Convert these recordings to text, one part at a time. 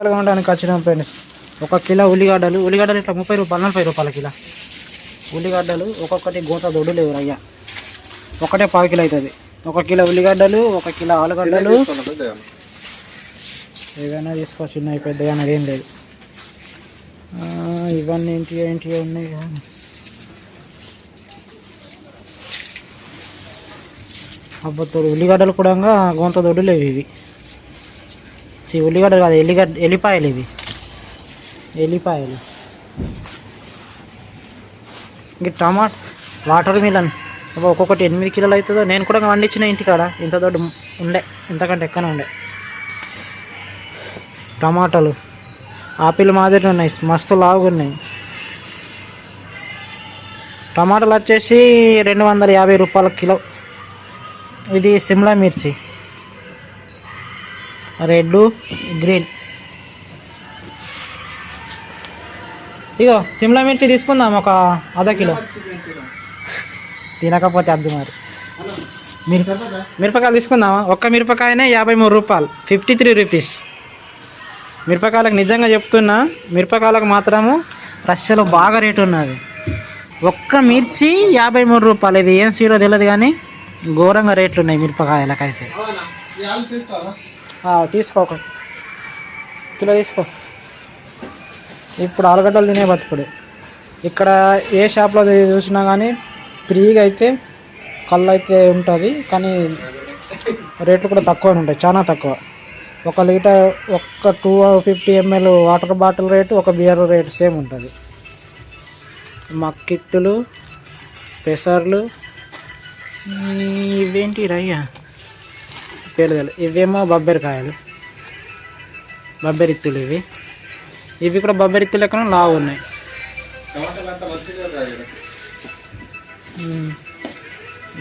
ఉండడానికి వచ్చిన ఫ్రెండ్స్ ఒక కిలో ఉల్లిగడ్డలు ఉల్లిగడ్డలు ఇట్లా ముప్పై రూపాయలు నలభై రూపాయల కిలో. ఉల్లిగడ్డలు ఒక్కొక్కటి గోత దొడ్డు లేవు అయ్యా ఒకటే పావు కిలో అవుతుంది ఒక కిలో ఉల్లిగడ్డలు ఒక కిలో ఆలుగడ్డలు. ఏదైనా తీసుకో చిన్న పెద్దగా అనేది ఏం లేదు. ఇవన్నీ ఏంటి ఏంటి ఉన్నాయి. కదా. అబ్బతోడు ఉల్లిగడ్డలు కూడా గొంత దొడ్డు లేవు ఇవి. చి ఉల్లిగడ్డలు కాదు ఎల్లిగడ్డ ఎల్లిపాయలు ఇవి. ఎల్లిపాయలు. ఇంక టమాట్ వాటర్ మిలన్. ఒక్కొక్కటి ఎనిమిది కిలోలు అవుతుందో? నేను కూడా వండించిన ఇంటికాడ. ఇంత దొడ్డు ఉండే ఇంతకంటే ఎక్కనే ఉండే. టమాటాలు. ఆపిల్ మాదిరి ఉన్నాయి మస్తు లావుగా ఉన్నాయి. టమాటాలు వచ్చేసి రెండు వందల యాభై రూపాయల కిలో. ఇది సిమ్లా మిర్చి. Red green. ఇగో సిమ్లా మిర్చి తీసుకుందాం ఒక అర్ధ కిలో. తినకపోతే అద్దు మరి. మిరప మిరపకాయలు తీసుకుందామా? ఒక్క మిరపకాయనే యాభై మూడు రూపాయలు. Fifty three rupees. మిరపకాయలకు నిజంగా చెప్తున్నా మిరపకాయలకు మాత్రము రష్యలో బాగా రేటు ఉన్నది. ఒక్క మిర్చి యాభై మూడు రూపాయలు. ఇది ఏం సీడో తెలియదు కానీ ఘోరంగా రేట్లు ఉన్నాయి మిరపకాయలకైతే. తీసుకో ఒక కిలో తీసుకో. ఇప్పుడు ఆలుగడ్డలు తినే బతుకుడు. ఇక్కడ ఏ షాప్లో చూసినా కానీ ఫ్రీగా అయితే కళ్ళు అయితే ఉంటుంది కానీ రేట్లు కూడా తక్కువ ఉంటాయి చాలా తక్కువ. ఒక లీటర్ ఒక్క two fifty ML water bottle rate ఒక బియర్ రేటు సేమ్ ఉంటుంది. మక్కిత్తులు పెసర్లు ఇవేంటి రయ్యా? పేరు ఇవేమో బొబ్బరికాయలు బొబ్బరిత్తులు ఇవి. ఇవి కూడా బొబ్బరిత్తులు ఎక్కడ లావు ఉన్నాయి.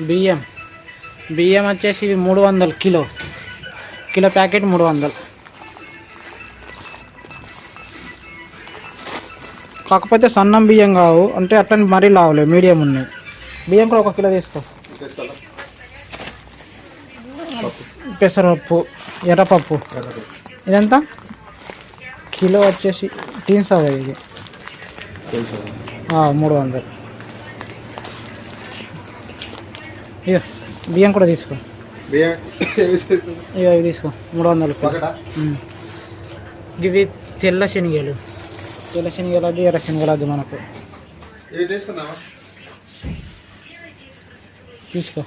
బియ్యం. బియ్యం వచ్చేసి ఇవి మూడు వందలు కిలో. కిలో ప్యాకెట్ మూడు వందలు. కాకపోతే సన్నం బియ్యం కావు. అంటే అట్లని మరీ లావులేవు మీడియం ఉన్నాయి. బియ్యం కూడా ఒక కిలో తీసుకో. పెసరపప్పు ఎర్రపప్పు. ఇదంతా కిలో వచ్చేసి టీన్స్ అవ్వ ఇది? మూడు వందలు. ఇక బియ్యం కూడా తీసుకో. ఇక ఇవి తీసుకో. మూడు వందలు. ఇవి తెల్ల శనగలు. తెల్ల శనగలు వద్దు ఎర్ర శనగలు వద్దు మనకు. తీసుకో.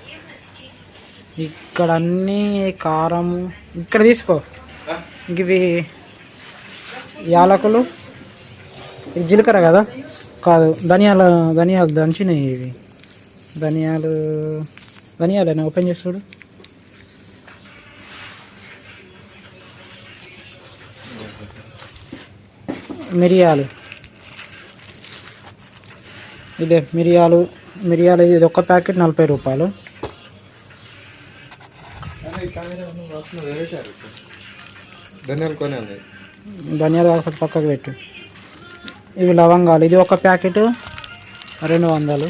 ఇక్కడ అన్నీ కారం ఇక్కడ తీసుకో. ఇవి యాలకులు ఇది జీలకర్ర కదా? కాదు ధనియాల ధనియాలు దంచినాయి ఇవి. ధనియాలు ధనియాలేనా? ఓపెన్ చేసి చూడు. మిరియాలు. ఇదే మిరియాలు మిరియాలు ఇది ఒక ప్యాకెట్ నలభై రూపాయలు. ధనియాలు కొని ఉన్నాయి ధనియాలు కాకపోతే పక్కకు పెట్టు. ఇవి లవంగాలు. ఇది ఒక ప్యాకెట్. రెండు వందలు.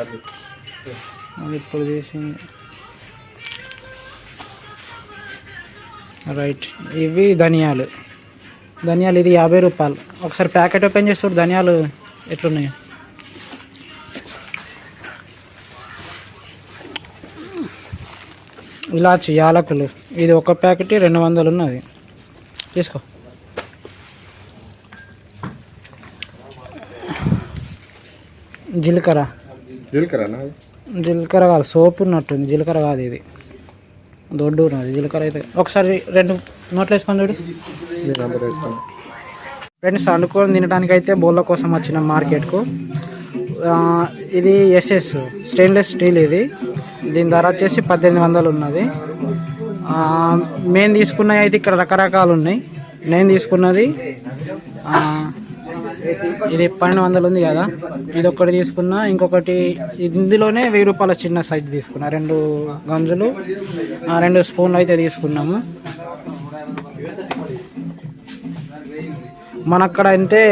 అది. ఇప్పుడు తీసి రైట్. ఇవి ధనియాలు. ధనియాలు ఇది యాభై రూపాయలు. ఒకసారి ప్యాకెట్ ఓపెన్ చేసి చూడు ధనియాలు ఎట్లున్నాయో. ఇలాచి యాలకులు ఇది ఒక ప్యాకెట్ రెండు వందలు ఉన్నది. తీసుకో. జీలకర్ర. జీలకర్రనా? జీలకర్ర కాదు సోపు ఉన్నట్టుంది. జీలకర్ర కాదు ఇది. దొడ్డు ఉన్నది. జీలకర్ర అయితే ఒకసారి రెండు నోట్లు వేసుకొని చూడు. ఫ్రెండ్స్ వండుకొని తినడానికి అయితే బోళ్ళ కోసం వచ్చిన మార్కెట్కు. ఇది ఎస్ఎస్ స్టెయిన్లెస్ స్టీల్ ఇది. దీని ధర వచ్చేసి పద్దెనిమిది వందలు ఉన్నది. మేము తీసుకున్నవి అయితే ఇక్కడ రకరకాలు ఉన్నాయి. నేను తీసుకున్నది ఇది పన్నెండు వందలు ఉంది కదా. ఇది ఒకటి తీసుకున్నా ఇంకొకటి ఇందులోనే వెయ్యి రూపాయల చిన్న సైజ్ తీసుకున్నా. రెండు గంజులు ఆ, రెండు స్పూన్లు అయితే తీసుకున్నాము. మనక్కడ అంటే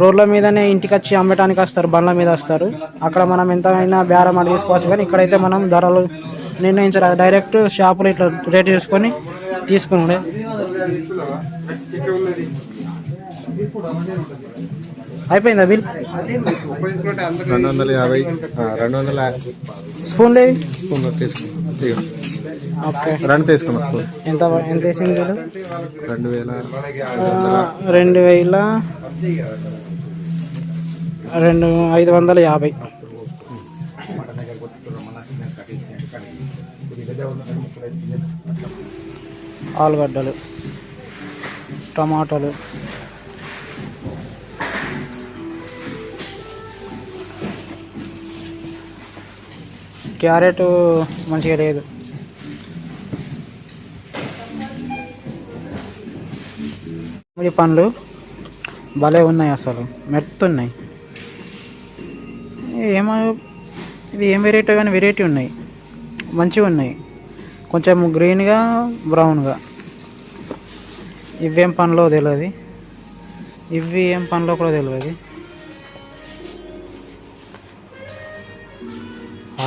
రోడ్ల మీదనే ఇంటికి వచ్చి అమ్మటానికి వస్తారు బండ్ల మీద వస్తారు. అక్కడ మనం ఎంతైనా బేరం అని తీసుకోవచ్చు కానీ ఇక్కడైతే మనం ధరలు నిర్ణయించరాదు డైరెక్ట్ షాపులో ఇట్లా రేట్ చూసుకొని తీసుకున్నాడే అయిపోయిందా బిల్? రెండు వందల యాభై రెండు వందల స్పూన్ లేవి స్పూన్ తీసుకున్నాం. రెండు తీసుకున్నాం స్పూన్ ఎంత ఎంత వేసింది రెండు వేల రెండు వేల రెండు ఐదు వందల యాభై. ఆలుగడ్డలు టమాటాలు. క్యారెట్ మంచిగా లేదు. ఈ పండ్లు భలే ఉన్నాయి అసలు. మెరుతున్నాయి ఏమో ఇది ఏం వెరైటీ కానీ వెరైటీ ఉన్నాయి. మంచిగా ఉన్నాయి. కొంచెం గ్రీన్గా బ్రౌన్గా ఇవేం పనిలో తెలియదు ఇవి ఏం పనిలో కూడా తెలియదు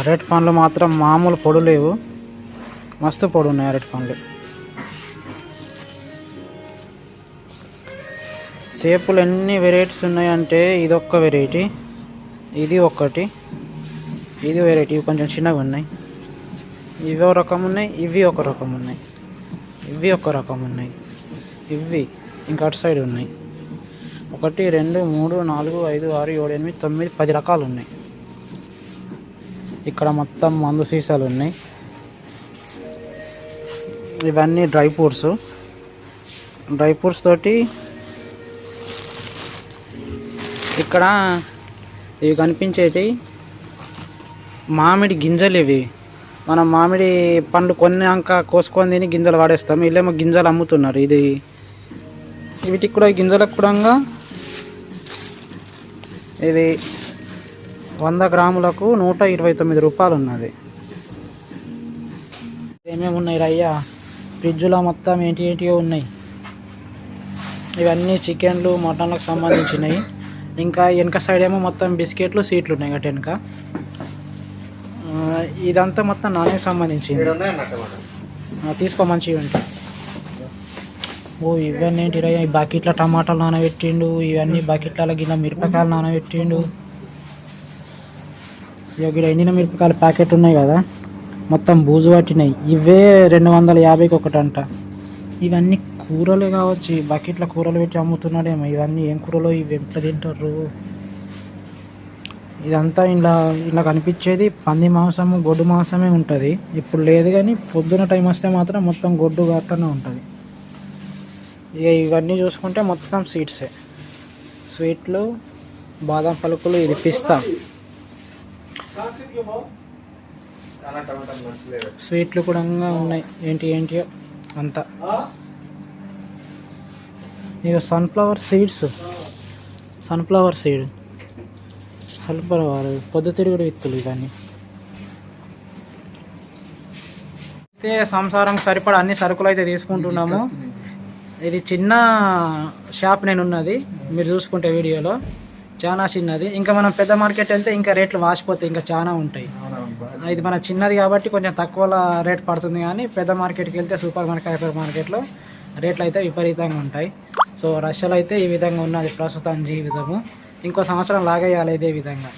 అరటి పండ్లు మాత్రం మామూలు పొడు లేవు. మస్తు పొడు ఉన్నాయి అరటి పండ్లు. సేపులు ఎన్ని వెరైటీస్ ఉన్నాయంటే ఇది ఒక్క వెరైటీ ఇది ఒక్కటి ఇది వెరైటీ. ఇవి కొంచెం చిన్నగా ఉన్నాయి. ఇవి ఒక రకం ఉన్నాయి ఇవి ఒక రకం ఉన్నాయి. ఇవి ఒక రకం ఉన్నాయి. ఇవి ఇంకా అటు సైడ్ ఉన్నాయి. ఒకటి రెండు మూడు నాలుగు ఐదు ఆరు ఏడు ఎనిమిది తొమ్మిది పది రకాలు ఉన్నాయి. ఇక్కడ మొత్తం మందు సీసాలు ఉన్నాయి. ఇవన్నీ డ్రై ఫ్రూట్స్. డ్రై ఫ్రూట్స్ తోటి ఇక్కడ ఇవి కనిపించేటి మామిడి గింజలు ఇవి. మనం మామిడి పండ్లు కొన్నాక కోసుకొని తిని గింజలు వాడేస్తాం. వీళ్ళేమో గింజలు అమ్ముతున్నారు. ఇది వీటికి కూడా గింజలకు కూడా ఇది వంద గ్రాములకు నూట ఇరవై తొమ్మిది రూపాయలు ఉన్నది ఏమేమి ఉన్నాయి రయ్యా? ఫ్రిడ్జ్లో మొత్తం ఏంటి ఏంటియో ఉన్నాయి. ఇవన్నీ చికెన్లు మటన్లకు సంబంధించినవి ఇంకా వెనక సైడ్ ఏమో మొత్తం బిస్కెట్లు సీట్లు ఉన్నాయి. గట్టి వెనక. ఇదంతా మొత్తం నాన్నకి సంబంధించింది. తీసుకో ఉంటాయి ఓ ఇవన్నీ ఏంటి రా ఈ బకెట్ల టమాటాలు నానబెట్టిండు ఇవన్నీ బకెట్ల గిన్నె మిరపకాయలు నానబెట్టిండు. ఇక్కడ ఎండిన మిరపకాయల ప్యాకెట్ ఉన్నాయి కదా మొత్తం బూజు పట్టినాయి. ఇవే రెండు వందల యాభైకి ఒకటి అంట ఇవన్నీ కూరలే కావచ్చు బకెట్ల కూరలు పెట్టి అమ్ముతున్నాడేమో. ఇవన్నీ ఏం కూరలో ఇవి ఎంత తింటారు? ఇదంతా ఇలా ఇలా కనిపించేది పంది మాంసము గొడ్డు మాంసమే ఉంటుంది. ఇప్పుడు లేదు కానీ పొద్దున టైం వస్తే మాత్రం మొత్తం గొడ్డు గట్టనే ఉంటుంది. ఇక ఇవన్నీ చూసుకుంటే మొత్తం స్వీట్సే స్వీట్లు బాదం పలుకులు ఇది పిస్తా. స్వీట్లు కూడా ఉన్నాయి. ఏంటి ఏంటియో? అంతా. ఇక sunflower seeds sunflower seed sunflower పొద్దుతిరుగుడు విత్తులు ఇవన్నీ. అయితే సంసారం సరిపడా అన్ని సరుకులు అయితే తీసుకుంటున్నాము. ఇది చిన్న షాప్ నేను ఉన్నది మీరు చూసుకుంటే వీడియోలో. చాలా చిన్నది. ఇంకా మనం పెద్ద మార్కెట్ వెళ్తే ఇంకా రేట్లు వాసిపోతాయి ఇంకా చాలా ఉంటాయి. ఇది మన చిన్నది కాబట్టి కొంచెం తక్కువలో రేట్ పడుతుంది కానీ పెద్ద మార్కెట్కి వెళ్తే సూపర్ మార్కెట్ హైపర్ మార్కెట్లో రేట్లు అయితే విపరీతంగా ఉంటాయి. సో రష్యాలో అయితే ఈ విధంగా ఉన్నది ప్రస్తుతం జీవితము. ఇంకో సంవత్సరం లాగేయాలి ఇదే విధంగా.